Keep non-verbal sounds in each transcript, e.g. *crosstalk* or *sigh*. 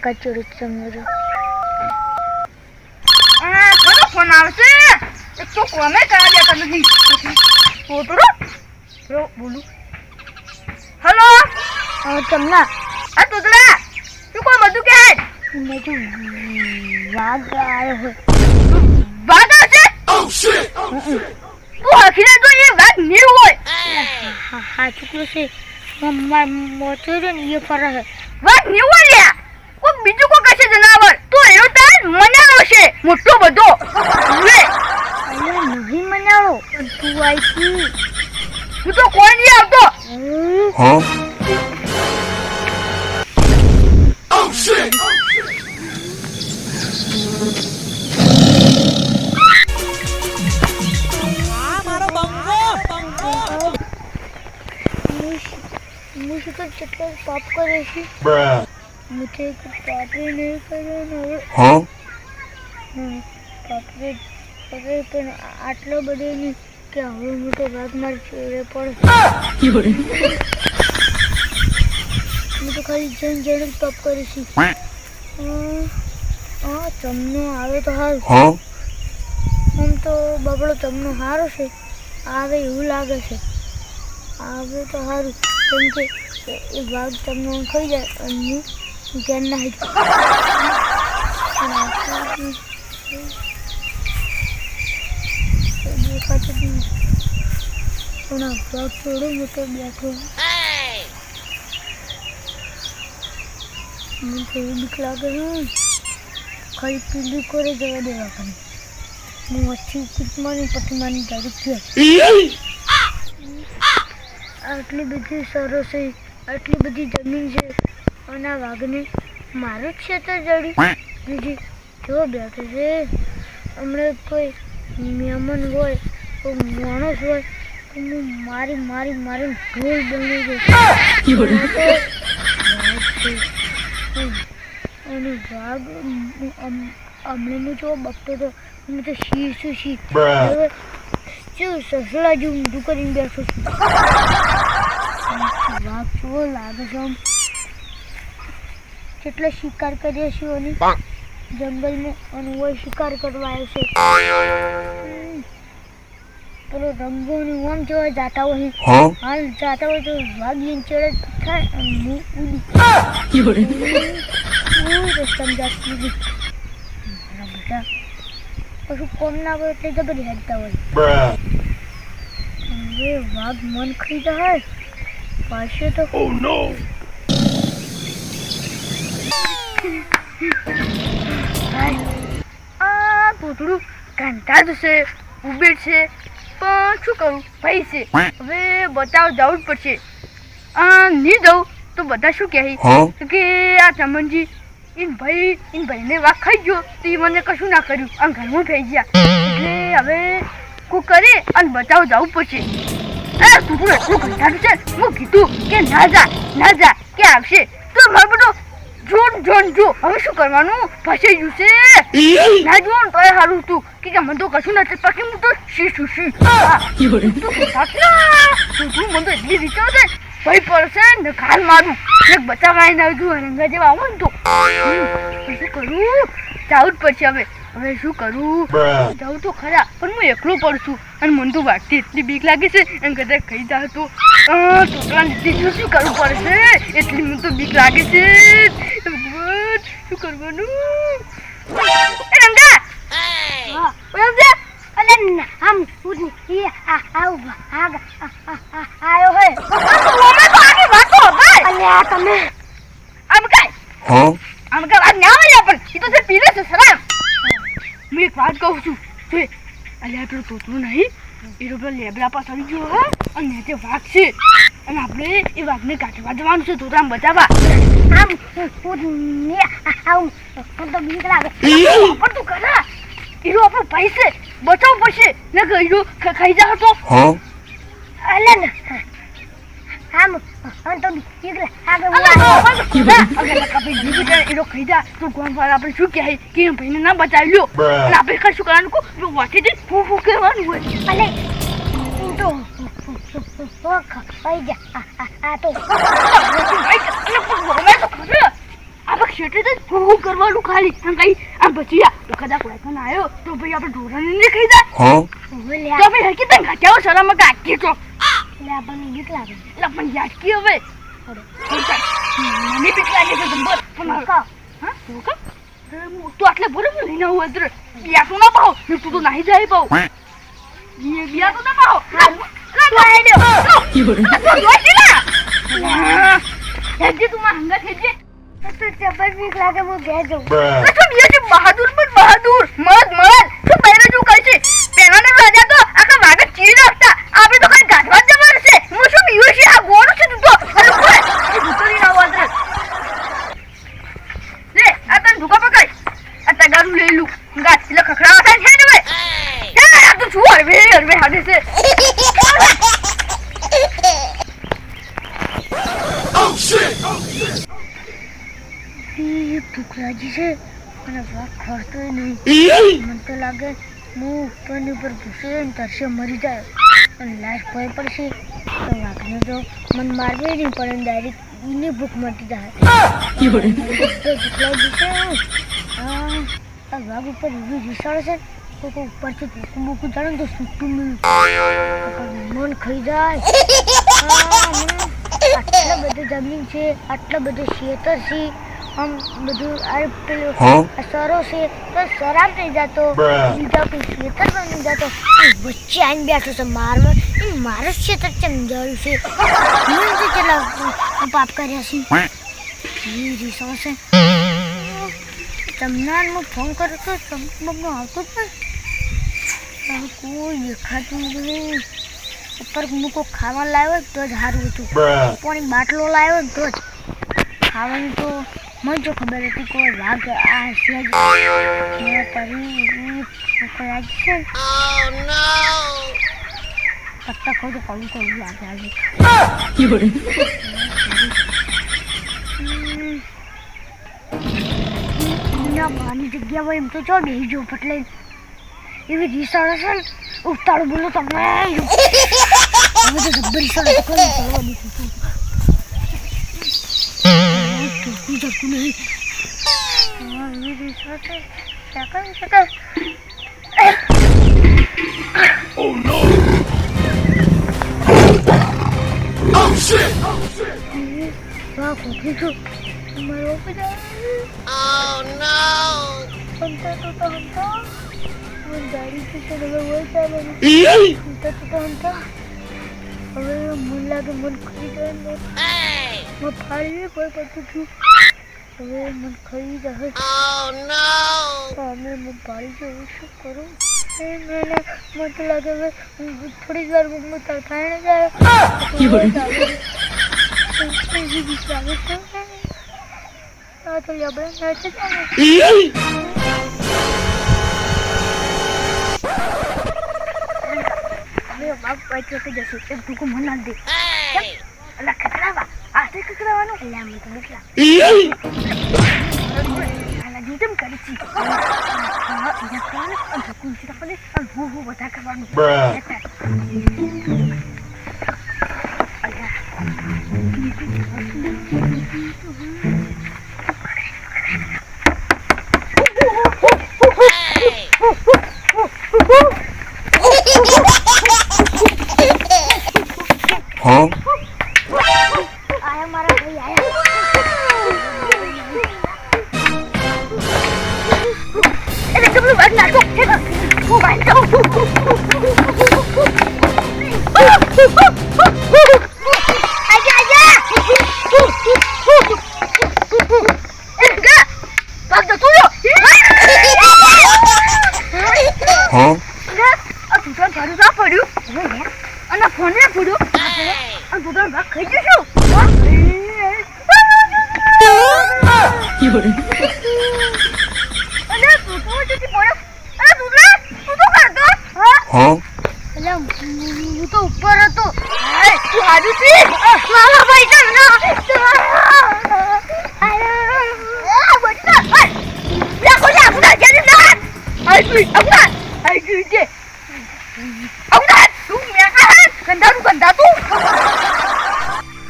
અંકા ચોરી સમજો આ કોનો ફોન આવશે એક તો કોને કરા દેતા નથી ફોટો રો બોલું હેલો તમને આ તોતલા તું કોણ બધું કે જો વાઘ આવ્યો હોય વાઘ આવશે તું હખીને તો એ વાઘ નહીં હોય હા હા ચૂકલો છે મોચો છે ને એ ફરે છે વાઘ નહીં હોય બીજું કોઈ કશે જનાવર? તો એનો તાર મનાનો છે મોટો બધો. લે. નહીં મનાવો. તું આવી તું તો કોઈ નહીં આવતો? હું? કરે છે. Bruh. પાપે નહીં ને હવે Huh? હમ, પાપે કરે પણ આટલો બધો નહીં કે હવે મોટો ભાગ મારી ચેડે પડે હું તો ખાલી જણ જણ જ પાપ કરે હમ, હા તમને આવે તો સારું આમ તો બબડો તમને સારો છે આવે એવું લાગે છે। આવે તો સારું કેમ કે એ- ભાગ તમને ખાઈ જાય અને જ નહીં પણ ભાગ થોડો બેઠો મને એવું બીક લાગે છે ખાલી પીલી જવા દેવા કરે હું વચ્ચે કૂટમાની પટમાની તારીખ છે આટલી બધી સરસ આટલી બધી જમીન છે. અને વાઘને મારું જ ક્ષેત્ર જડી. બીજી જો બેઠો છે? હમણાં કોઈ મહેમાન હોય કોઈ માણસ હોય તો હું મારી મારી મારી ઢોલ બની ગઈ. અને *laughs* વાઘ હમણાં જો બગતો તો હું તો શી શું શી શું સસલા જેવું ઊંધું કરીને બેઠો છું? *laughs* વાઘ કેવો લાગે છે આમ? કેટલો શિકાર કર્યો છીએ ઓની જંગલમાં અને હોય શિકાર કરવા આવ્યો છે. પેલો રંગો ને ઓમ જોવા જાતા હોય. હાલ જાતા હોય તો વાઘ ચડે થાય અને હું ઉડી. હું રસ્તામાં જાતી હતી મારા બેટા કશું કોમ ના હોય એટલે જબરી હેડતા હોય. હવે વાઘ મન ખાઈ જાય. પાછો તો Oh! આ પૂતળું કંટાળ છે ઉબેર છે પણ શું કરું? ભાઈ છે. હવે બચાવ જવું જ પડશે. આ નહીં જવું તો બધા શું કહે? કે આ ચમનજી ઇન ભાઈ ઇન ભાઈને વાઘ ખાઈ ગયો તો એ મને કશું ના કર્યું. આ ઘરમાં થઈ ગયા. એટલે હવે કોઈ કરે અને બચાવ જવું પડશે. આ કૂતરું એટલું કંટાળું છે. હું કીધું કે ના જા ના જા કે આવશે. તો મારો બધો જોન જોન જો. હવે શું કરવાનું? ફસાઈ ગયું છે ના જો તો એ હારું તું. કે મને તો કશું નથી પાકી હું તો શી શું શી. તું મને તો એટલી વિચાર છે. ભાઈ પડશે ને ખાલ મારું. એક બચાવ આવીને આવ્યું રંગા જેવા આવો ને તો. શું કરું? જાવું જ પડશે હવે. હવે શું કરું? જાઉં તો ખરા પણ હું એકલો પડશું અને મને તો વાટતી એટલી બીક લાગે છે એમ કદાચ ખાઈ તો. લીધી શું કરવું પડશે એટલી મને તો બીક લાગે છે. ભગવાન શું કરવાનું? એ રંગા! જા અલે આમ ઉડી એ આ આવ આગ આયો હે. ઓમે તો આની વાતો ભાઈ અલે આ તમે. આમ કાય? આમ કાય વાત ના આવે પણ એ તો તે પીલે છે સરામ હું એક વાત કહું છું. પેલું નહીં. એ તો લેબડા પાસે આવી ગયો હે? અને તે વાઘ છે. અને આપણે એ વાઘને કાઢવા જવાનું છે તું આમ બચાવવા. આમ હું તો બીક લાગે. પણ તું કરા હીરો આપણો ભાઈ છે. બચાવવું પડશે. ને હીરો ખાઈ જાવ તો. Huh? અલે ન આમ હું તો જીવી જાય હીરો ખાઈ જા. તો કોણ પર આપણે શું કહે? કે ભાઈને ના બચાવી લ્યો. અને આપણે કશું કરવાનું? કો વાંચી જઈ ફૂ ફૂ કરવાનું હોય. અલે. તો ખાઈ જા. આ તો ગમે આપણે શેઠે તો શું કરવાનું ખાલી. આમ કઈ આમ પછી આ કદાચ વાયકન આવ્યો તો ભાઈ આપણે ઢોરાને નહીં લે તો ભાઈ હરકી તને ઘાટ્યાઓ શરમ કાઢી છો લે આપણને ગીત લાગે એટલે પણ યાદકી હવે. મને બીક લાગે છે કાકા, હા તું આટલે બરોબર લઈને આવું અદ્ર. યા તું ના પાવ ને તું તો નહીં જાય પાવ. યે બિયા તો ના પાવ બહાદુર પણ બહાદુર. મત મત તું બૈરા તું કહે છે? પેલાના રાજા તો આખા વાગે ચીરી નાખતા આપણે તો કઈ ગાઢવા જ જબર છે હું શું બીયો છે આ ગોળું છે તું તો અરે કોઈ એ ભૂતરી ના વાંદરે લે આ તને ધોકા પકડ આ તગારું લઈ લઉં ગાત એટલે ખખડાવા થાય છે ને ભાઈ હે આ તો શું હરવે હરવે હાડે છે એ ભૂખરાજી છે અને વાત ખોરતો નહીં મને લાગે હું ઉપરની ઉપર ભૂસે તરસે મરી જાય અને લાશ ભય પડશે તો મને મારવી પડે ડાયરેક્ટ એની ભૂખ જાય હા આ વાઘ ઉપર વિશાળ છે તો ઉપરથી ભૂખું ભૂખું જાણે તો સૂતું નહીં મન ખાઈ જાય આટલા બધી જમીન છે, આટલા બધું ખેતર છે. આમ બધું આ પેલું સરો છે તો સરાબ થઈ જતો બીજા કોઈ ખેતર પણ નહીં જતો. વચ્ચે આવીને બેઠો છે મારવા એ મારે ખેતર કેમ જવું છે? મેં તો કેટલા પાપ કર્યા છે. એ રીસો છે. તમને હું ફોન કર્યો તો તમને આવતો હવે કોઈ દેખાતું નથી. ઉપર મૂકો ખાવા લાવ્યો તો જ સારું હતું. પાણી બાટલો લાવ્યો ને તો જ. ખાવાની તો મને જો ખબર હતી કોઈ વાઘ આ છે જ મેં કરી કોઈ છે? પત્તા તો આજે. હમ. જગ્યા હોય એમ તો ચો બેસી જો પટલે. એવી રીસાળ છે ને ઉતાળું બોલો તમે તો તો કઈ કરવાની છે ટોપી જતું નહીં હા, એવી રીસાળ છે સેકન્ડ સેકન્ડ વાહ કોકી છો મારો બધા હંતા તો તો હંતા મને ગાડી છે તો હવે હોય ચાલવાનું હંતા તો તો હંતા હવે મન લાગે મન ખરી જાય ને. મેં ફાડી કોઈ પડતું છું હવે મન ખરી જાય. તો અમે મન ફાડી જાય શું કરું? મને મને તો લાગે હવે થોડી જ વાર હું તડકાઈને જાય. આ તો આપણે મેચ કે જશે એક ટૂંકું મને દે અલા ખકડાવા આ તે ખકડાવાનું અલા મને તો મોકલા અલા જીતમ કરી છી હા યા તો આ અને ફોન ના પડ્યું આ તૂટણ ભાગ ખાઈ જશું હા હું તો ઉપર હતો તું છે? મારા ભાઈ ના. આવી અમદાવાદ આવી ગયું છે અમદાવાદ તું મેં કહે ગંધાનું ગંધા તું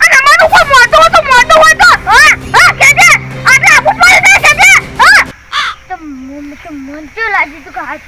અને મારું કોઈ મોટો તો મોટો હોય તો હા હા કે છે આટલે આખું પડે કે છે હા તો મન તો મન તો લાગી તું કે હાથ